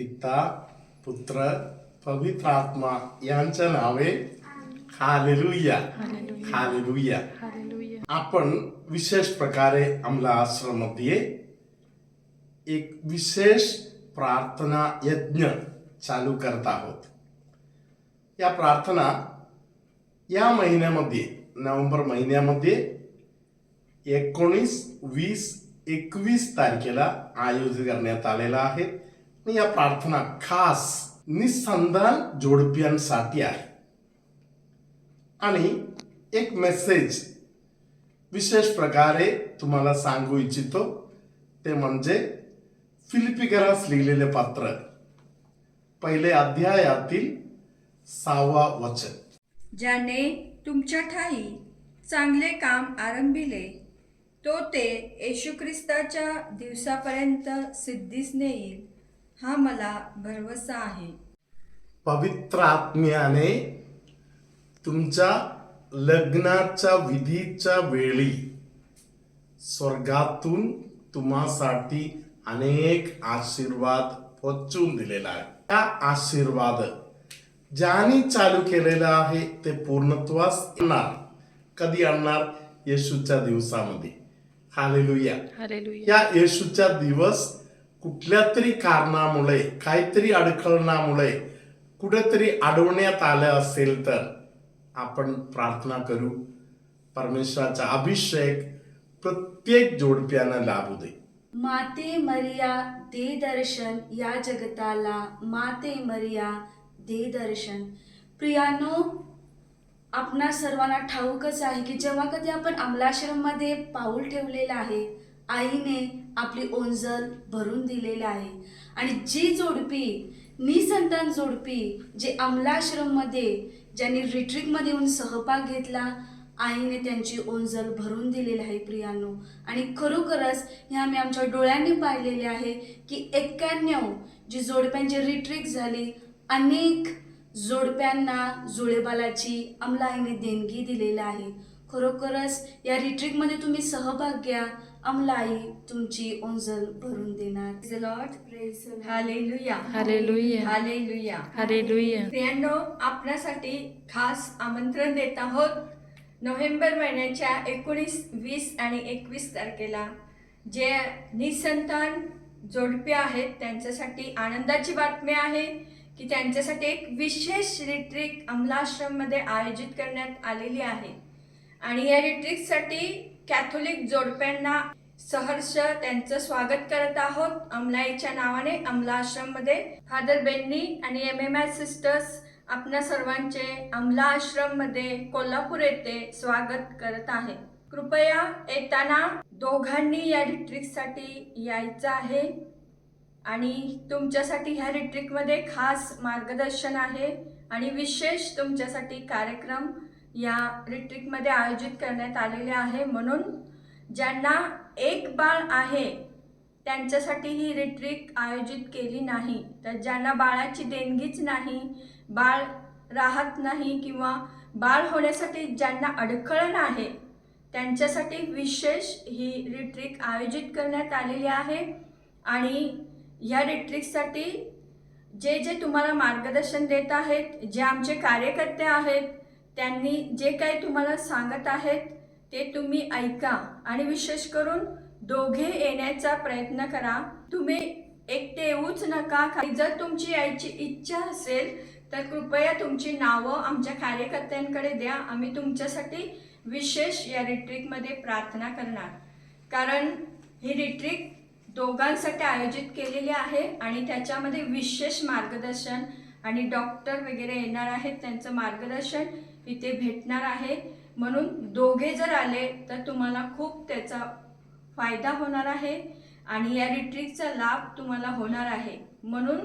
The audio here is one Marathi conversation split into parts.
पिता पुत्र पवित्र आत्मा यांच्या नावे हालेलुया. हालेलुया. आपण विशेष प्रकारे आमला आश्रममध्ये एक विशेष प्रार्थना यज्ञ चालू करत आहोत. या प्रार्थना या महिन्यामध्ये नोव्हेंबर महिन्यामध्ये एकोणीस वीस एकवीस तारखेला आयोजित करण्यात आलेला आहे. आणि या प्रार्थना खास निसंधान जोडप्यांसाठी आहे. आणि एक मेसेज विशेष प्रकारे तुम्हाला सांगू इच्छितो ते म्हणजे फिलिपिकरास लिहिलेले पात्र पहिले अध्यायातील सहावा वचन. ज्याने तुमच्या ठाई चांगले काम आरंभिले तो ते येशू ख्रिस्ताच्या दिवसापर्यंत सिद्धीस नेईल. हा मला भरवसा आहे. पवित्र आत्म्याने तुमच्या लग्नाच्या विधीच्या वेळी स्वर्गातून तुम्हासाठी अनेक आशीर्वाद पोचवून दिलेला आहे. त्या आशीर्वाद ज्याने चालू केलेला आहे ते पूर्णत्वास येणार. कधी आणणार? येशूच्या दिवसामध्ये. हालेलुया. हालेलुया. या येशूचा दिवस कुठल्या तरी कारणामुळे काहीतरी अडखळणामुळे कुठेतरी अडवण्यात आलं असेल तर आपण प्रार्थना करू. परमेश्वराचा अभिषेक प्रत्येक जोडप्यानं लाभू दे. माते मरिया दे दर्शन या जगताला. माते मरिया दे दर्शन. प्रियानो आपणा सर्वांना ठाऊकच आहे की जेव्हा कधी आपण अमलाश्रममध्ये पाऊल ठेवलेलं आहे आईने आपली ओंजल भरून दिलेलं आहे. आणि जी जोडपी निसंतान जोडपी जे अमलाश्रममध्ये ज्यांनी रिट्रीटमध्ये येऊन सहभाग घेतला आईने त्यांची ओंजल भरून दिलेली आहे प्रियानो. आणि खरोखरच हे आम्ही आमच्या डोळ्यांनी पाहिलेले आहे की एक्क्याण्णव जी जोडप्यांची रिट्रीट झाली अनेक जोडप्यांना जुळेबालाची अमलाईने देणगी दिलेली आहे. खरोखरच या रिट्रीटमध्ये तुम्ही सहभाग घ्या अमलाई तुमची ओंजल भरून देणार. Lord hallelujah hallelujah hallelujah hallelujah प्रियांनो आपल्यासाठी खास आमंत्रण देत आहोत. नोव्हेंबर महिन्याच्या एकोणीस वीस आणि एकवीस तारखेला जे निसंतान जोडपे आहेत त्यांच्यासाठी आनंदाची बातमी आहे की त्यांच्यासाठी एक विशेष रिट्रीट अमलाश्रममध्ये आयोजित करण्यात आलेली आहे. आणि या रिट्रीटसाठी कॅथोलिक जोडप्यांना सहर्ष त्यांचं स्वागत करत आहोत. अमलाईच्या नावाने अमला आश्रममध्ये फादर बेन्नी आणि एम एम आय सिस्टर्स आपल्या सर्वांचे अमला आश्रममध्ये कोल्हापूर येथे स्वागत करत आहे. कृपया येताना दोघांनी या रिट्रिकसाठी यायचं आहे. आणि तुमच्यासाठी ह्या रिट्रिकमध्ये खास मार्गदर्शन आहे. आणि विशेष तुमच्यासाठी कार्यक्रम या रिट्रीटमध्ये आयोजित करण्यात आलेले आहे. म्हणून ज्यांना एक बाळ आहे त्यांच्यासाठी ही रिट्रीट आयोजित केली नाही. तर ज्यांना बाळाची देणगीच नाही बाळ राहत नाही किंवा बाळ होण्यासाठी ज्यांना अडखळण आहे त्यांच्यासाठी विशेष ही रिट्रीट आयोजित करण्यात आलेली आहे. आणि ह्या रिट्रीटसाठी जे जे तुम्हाला मार्गदर्शन देत आहेत जे आमचे कार्यकर्ते आहेत त्यांनी जे काही तुम्हाला सांगत आहेत ते तुम्ही ऐका. आणि विशेष करून दोघे येण्याचा प्रयत्न करा. तुम्ही एकटे येऊच नका. जर तुमची यायची इच्छा असेल तर कृपया तुमची नावं आमच्या कार्यकर्त्यांकडे द्या. आम्ही तुमच्यासाठी विशेष या रिट्रीटमध्ये प्रार्थना करणार. कारण ही रिट्रीट दोघांसाठी आयोजित केलेली आहे आणि त्याच्यामध्ये विशेष मार्गदर्शन आणि डॉक्टर वगैरे येणार आहेत त्यांचं मार्गदर्शन इथे भेटणार आहे. म्हणून दोघे जर आले तर तुम्हाला खूप त्याचा फायदा होणार आहे आणि या रिट्रीटचा लाभ तुम्हाला होणार आहे. म्हणून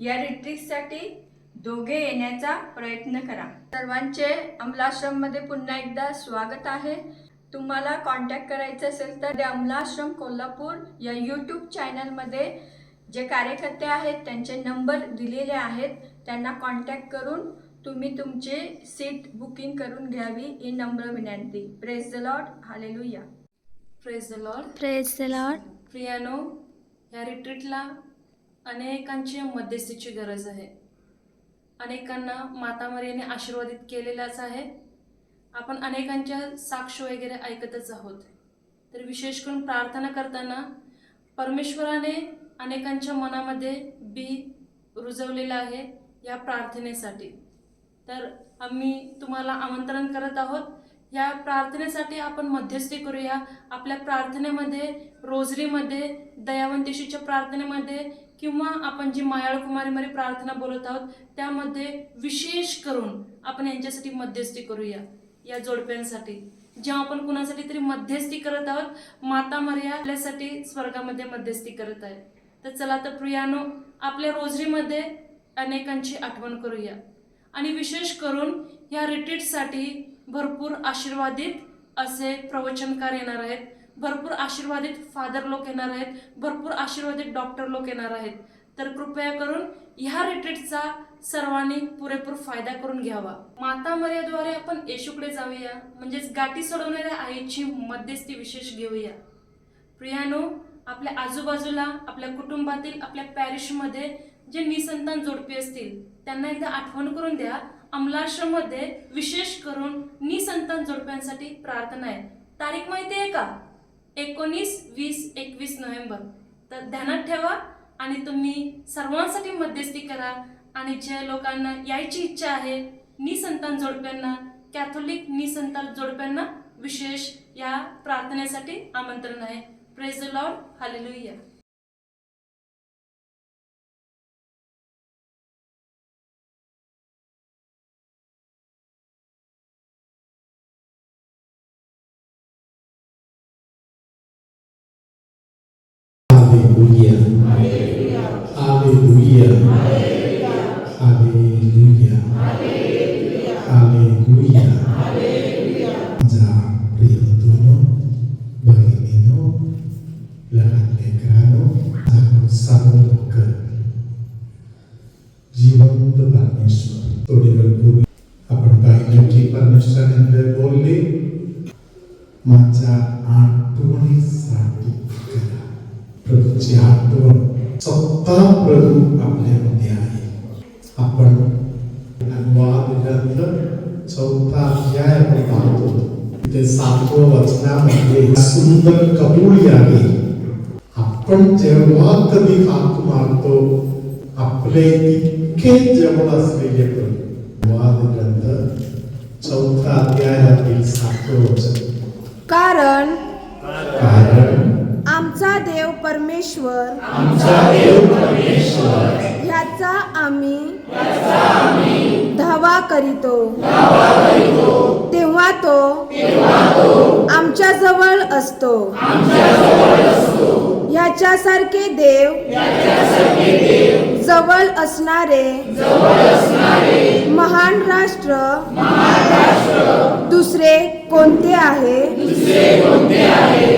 या रिट्रीटसाठी दोघे येण्याचा प्रयत्न करा. सर्वांचे अमलाश्रममध्ये पुन्हा एकदा स्वागत आहे. तुम्हाला कॉन्टॅक्ट करायचं असेल तर ते अमलाश्रम कोल्हापूर या यूट्यूब चॅनलमध्ये जे कार्यकर्ते आहेत त्यांचे नंबर दिलेले आहेत. त्यांना कॉन्टॅक्ट करून तुम्ही तुमचे सीट बुकिंग करून घ्यावी ही नम्र विनंती. Praise the Lord hallelujah praise the Lord praise the Lord प्रियानो या रिट्रीटला अनेकांची मध्यस्थीची गरज आहे. अनेकांना माता मरियाने आशीर्वादित केलेलाच आहे. आपण अनेकांच्या साक्ष वगैरे ऐकतच आहोत. तर विशेष करून प्रार्थना करताना परमेश्वराने अनेकांच्या मनामध्ये बी रुजवलेलं आहे या प्रार्थनेसाठी. तर आम्ही तुम्हाला आमंत्रण करत आहोत. या प्रार्थनेसाठी आपण मध्यस्थी करूया. आपल्या प्रार्थनेमध्ये रोजरीमध्ये दयावंतेशीच्या प्रार्थनेमध्ये किंवा आपण जी मायाळ कुमारीमध्ये प्रार्थना बोलत आहोत त्यामध्ये विशेष करून आपण यांच्यासाठी मध्यस्थी करूया. या जोडप्यांसाठी. जेव्हा आपण कुणासाठी तरी मध्यस्थी करत आहोत माता मर्या आपल्यासाठी स्वर्गामध्ये मध्यस्थी करत आहे. तर चला तर प्रियानो आपल्या रोजरीमध्ये अनेकांची आठवण करूया. आणि विशेष करून या रिट्रीटसाठी भरपूर आशीर्वादित असे प्रवचनकार येणार आहेत. भरपूर आशीर्वादित फादर लोक येणार आहेत. भरपूर आशीर्वादित डॉक्टर लोक येणार आहेत. तर कृपया करून ह्या रिट्रीटचा सर्वांनी पुरेपूर फायदा करून घ्यावा. माता मर्याद्वारे आपण येशूकडे जाऊया. म्हणजेच गाठी सोडवणाऱ्या आईची मध्यस्थी विशेष घेऊया. प्रियानो आपल्या आजूबाजूला आपल्या कुटुंबातील आपल्या पॅरिशमध्ये जे निसंतान जोडपी असतील त्यांना एकदा आठवण करून द्या. अमलाश्रममध्ये विशेष करून निसंतान जोडप्यांसाठी प्रार्थना आहे. तारीख माहिती आहे का? एकोणीस वीस एकवीस नोव्हेंबर. तर ध्यानात ठेवा आणि तुम्ही सर्वांसाठी मध्यस्थी करा. आणि ज्या लोकांना यायची इच्छा आहे निसंतान जोडप्यांना कॅथोलिक निसंतान जोडप्यांना विशेष या प्रार्थनेसाठी आमंत्रण आहे. प्रेज द लॉर्ड हालेलुया माझ्या आठवणीसाठी करा प्रभूची आठवण स्वतः प्रभू आपल्यामध्ये आहे आपण अनुवाद ग्रंथ चौथा अध्याय आपण पाहतो ते सातवं वचनामध्ये सुंदर कबुली आहे आपण जेव्हा कधी हात मारतो आपले इतके जवळ असलेले प्रभू अनुवाद ग्रंथ चौथा अध्यायातील सातवं वचन. कारण कारण आमचा देव परमेश्वर ह्याचा आम्ही धावा करीतो. तेव्हा तो आमच्या जवळ असतो. ह्याच्यासारखे देव जवळ असणारे महान राष्ट्र दुसरे कोणते आहे?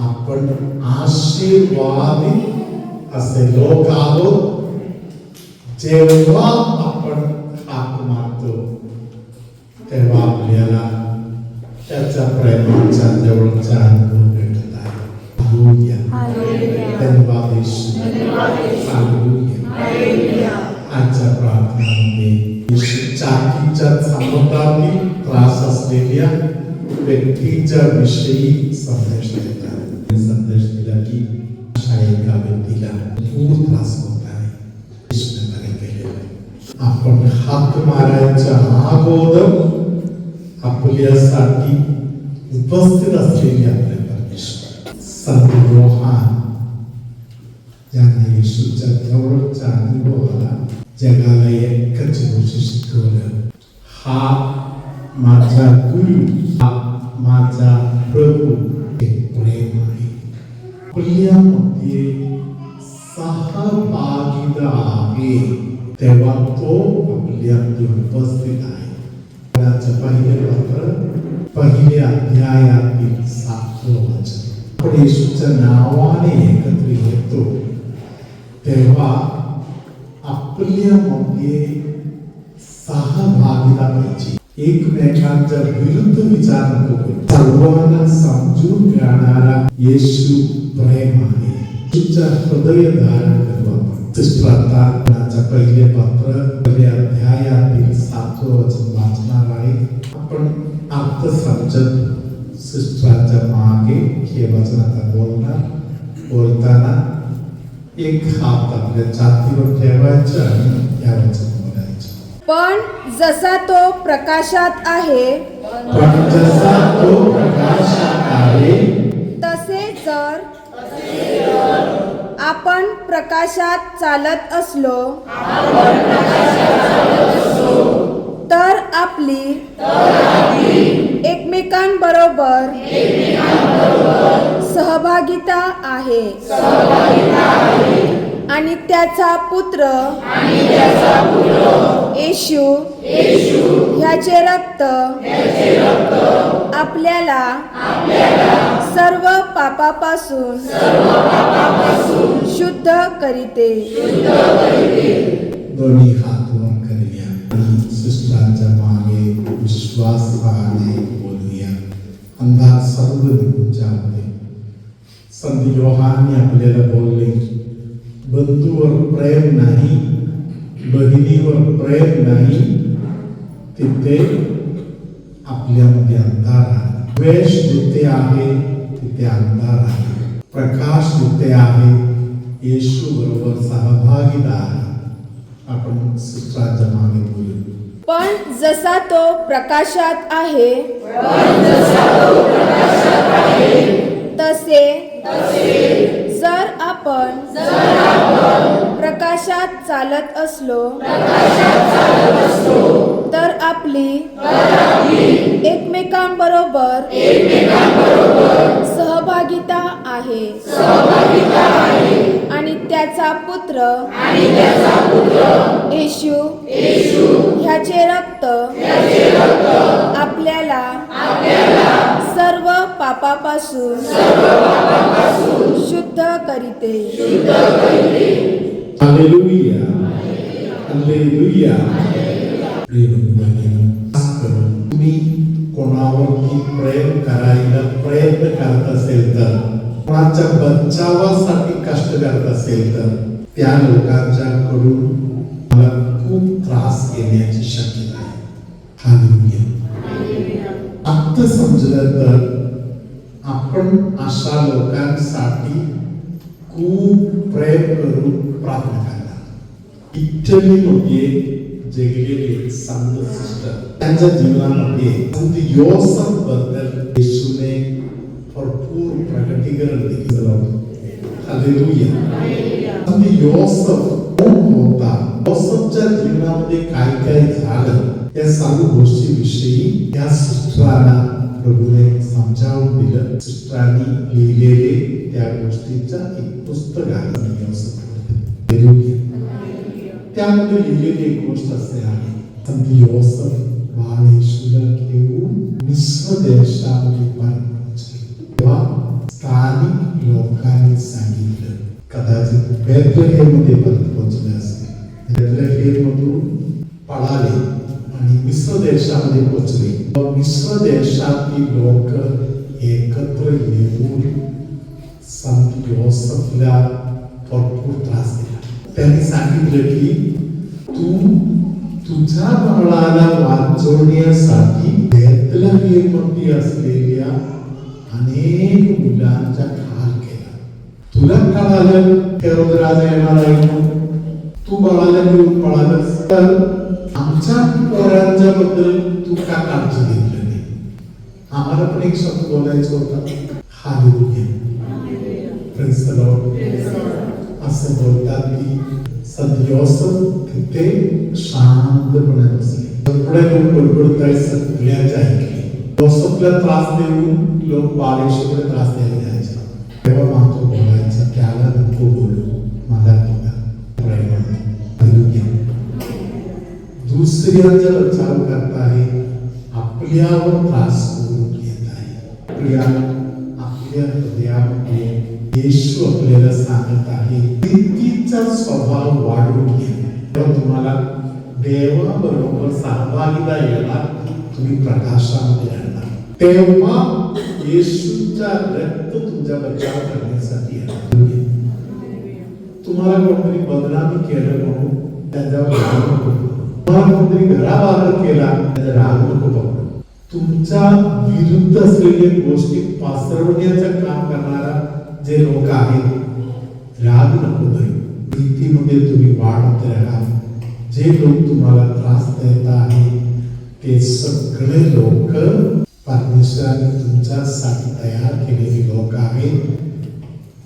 आपण आशीर्वादित असे लोक आहोत जेव्हा आपण हाक मारतो तेव्हा आपल्याला त्याच्या प्रेमाचा जवळचा अनुभव भेटत आहे. आजच्या प्रार्थनामध्ये चाकीच्या समुद्रातील त्रास असलेल्या व्यक्तीच्या विषयी संदेश देतात संदेश दिला की अशा एका व्यक्तीला खूप त्रास होत आहे येशूने बरे केलेलं आहे. आपण हात मारायच्या अगोदर आपल्यासाठी उपस्थित असलेले आपले परमेश्वर संत रोहान ज्यांना येशूच्या जवळचा अनुभव आला जगाला एकच गोष्ट शिकवलं हा माझा गुरु हा माझा प्रभू प्रेम आहे प्रियामध्ये सहभागीदा आहे तेव्हा तो आपल्यामध्ये उपस्थित आहे. त्याचं पहिले पत्र पहिले अध्यायातील सातवं वचन. आपण येशूच्या नावाने एकत्र येतो. तेव्हा आपल्यामध्ये सहभागिता पाहिजे एकमेकांच्या विरुद्ध विचार नको सर्वांना समजून घेणारा येशू प्रेम आहे तुमच्या हृदय धारण करू पहिले पत्र पहिल्या अध्यायातील सातवं वचन वाचणार आहे. आपण अर्थ समजत सिस्टरांच्या मागे हे वचन आता बोलणार. बोलताना एक हात आपल्या छातीवर ठेवायचा आणि या वचन पण जसा तो प्रकाशात आहे पण जसा तो प्रकाशात आहे तसे जर आपण प्रकाशात चालत असलो तर आपली एकमेकांबरोबर सहभागिता आहे. आणि त्याचा पुत्र येशू ह्याचे रक्त आपल्याला सर्व पापापासून शुद्ध करीते. दोन्ही हात वर करूया. आणि सिस्टरांच्या मागे बोलूया. अंधार सर्व निघून जाऊ दे संत योहानने आपल्याला बोलले बंधूवर प्रेम नाही बहिणीवर प्रेम नाही तिथे आपल्यामध्ये अंधार आहे. द्वेष जिथे आहे तिथे अंधार आहे. प्रकाश जिथे आहे येशू बरोबर सहभागिता आहे आपण सिस्टरांच्या मागे बोलू. पण जसा तो प्रकाशात आहे तसे जर आपण प्रकाशात चालत असलो तर आपली एकमेकांबरोबर सहभागिता आहे. आणि त्याचा पुत्र येशू ह्याचे रक्त आपल्याला पापापासून शुद्ध करीते. तुम्ही कोणावरती प्रेम करायला प्रयत्न करत असेल तर कोणाच्या बचावासाठी कष्ट करत असेल तर त्या लोकांच्या कडून मला खूप त्रास घेण्याची शक्यता आहे. हालेलुया. आत्ता समजलं तर आपण अशा लोकांसाठी खूप प्रेम करून प्रार्थना करणार. इटलीमध्ये जगलेले संत सिस्टर. त्यांच्या जीवनामध्ये संत योसफबद्दल येशूने भरपूर प्रकटीकरण दिलं संत योसफ कोण होता. योसफच्या जीवनामध्ये काय काय झालं या सर्व गोष्टीविषयी या सिस्टरांना प्रभूने समजावून दिलं. सिस्टरांनी लिहिलेले त्या गोष्टीचा एक पुस्तक आहे. त्यामध्ये लिहिलेली एक गोष्ट असे आहे. संत योसफ घेऊन देशामध्ये तेव्हा स्थानिक लोकांनी सांगितलं कदाचित बेथलेहेममध्ये परत पोहोचले असते बेथलेहेममधून पळाले. आणि मिश्र देशामध्ये पोचले. मिश्र देशातील लोक एकत्र येऊन संत योसफला भरपूर त्रास दिला. त्यांनी सांगितलं की तू तुझ्या बाळाला वाचवण्यासाठी बेथलेहेममध्ये असलेल्या अनेक मुलांचा खाल केला. तुला कळालं हेरोद राजा येणार आहे तू बाळाला घेऊन पळालंस? तर आमच्या पोरांच्या बद्दल तू का काळजी घेतली नाही? आम्हाला पण एक शब्द बोलायचं होता. हालेलुया. असं बोलतात की संत योसफ शांतपणे बसले पुढे लोक बडबडत सगळ्याच्या ऐकले योसफला त्रास देऊन लोक बाळेश्वरला त्रास द्यायला द्यायचे तेव्हा मागतो दुसऱ्याचा बचाव करत आहे आपल्यावर त्रास करून घेत आहे प्रिया आपल्या हृदयामध्ये येशू आपल्याला सांगत आहे प्रीतीचा स्वभाव वाढून घ्या तुम्हाला देवाबरोबर सहभागीदा येणार तुम्ही प्रकाशामध्ये राहणार तेव्हा येशूचा रक्त तुमचा बचाव करण्यासाठी तुम्हाला कोणतरी बदनामी केलं म्हणून त्याच्यावर राग घराबाबत केला त्याचा राग नको तुमच्या विरुद्ध असलेल्या गोष्टी पासरवण्याचं काम करणारा जे लोक आहेत राग नको नाही भीतीमध्ये तुम्ही वाढत राहा. जे लोक तुम्हाला त्रास देत आहेत ते सगळे लोक परमेश्वराने तुमच्यासाठी तयार केलेले लोक आहेत.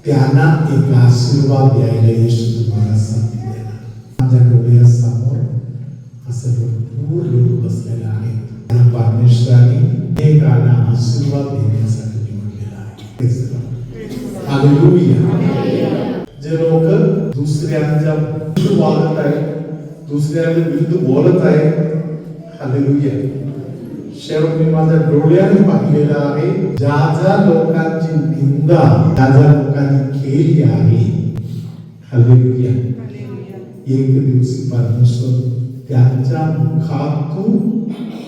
त्यांना एक आशीर्वाद द्यायला येशू तुम्हाला संधी देणार. माझ्या डोळ्यासमोर असे भरपूर लोक बसलेले परमेश्वराने अनेकांना आशीर्वाद देण्यासाठी निवडलेला आहे. जे लोक दुसऱ्यांच्या विरुद्ध वागत आहेत दुसऱ्यांच्या विरुद्ध बोलत आहेत हालेलुया शेवट मी माझ्या डोळ्याने पाहिलेलं आहे ज्या ज्या लोकांची निंदा ज्या ज्या लोकांनी केली आहे हालेलुया एक दिवशी परमेश्वर त्यांच्या मुखातून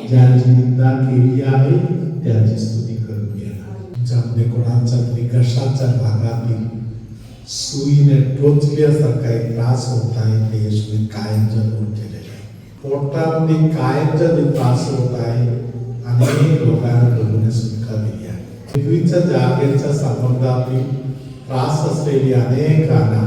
ज्यांची निंदा केली आहे त्याची स्तुती करून घेणार ज्यामध्ये कोणाचा निकषाच्या भागातील सुईने टोचल्यासारखा एक त्रास होत आहे ते येशूने कायमचा दूर केलेला आहे. पोटामध्ये कायमचा जे त्रास होत आहे अनेक लोकांना प्रभूने सुटका दिली आहे. पृथ्वीच्या जागेच्या संबंधातील त्रास असलेली अनेकांना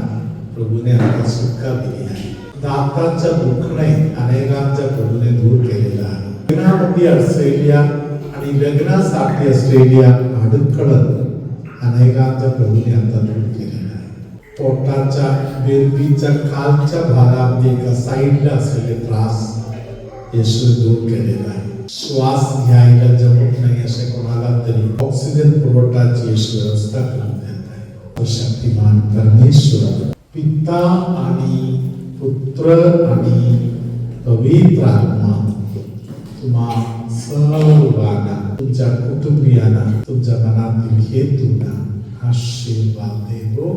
प्रभूने आता सुटका दिली आहे. दातांचं दुखणे अनेकांच्या प्रभूने दूर केलेला आहे. लग्नामध्ये ऑस्ट्रेलिया आणि लग्नासाठी ऑस्ट्रेलिया अडखळत अनेकांच्या प्रभूने आता दूर केलेला आहे. पोटाच्या बेरबीच्या खालच्या भागामध्ये एका साईडला असलेले त्रास येशू दूर केलेला आहे. श्वास घ्यायला जमत नाही असे कोणाला तरी ऑक्सिजन पुरवठाची येशू व्यवस्था करून देत आहे शक्तिमान परमेश्वर पिता आणि पुत्र आणि पवित्र आत्मा तुम्हा सर्वांना तुमच्या कुटुंबियांना तुमच्या मनातील हेतूंना आशीर्वाद देवो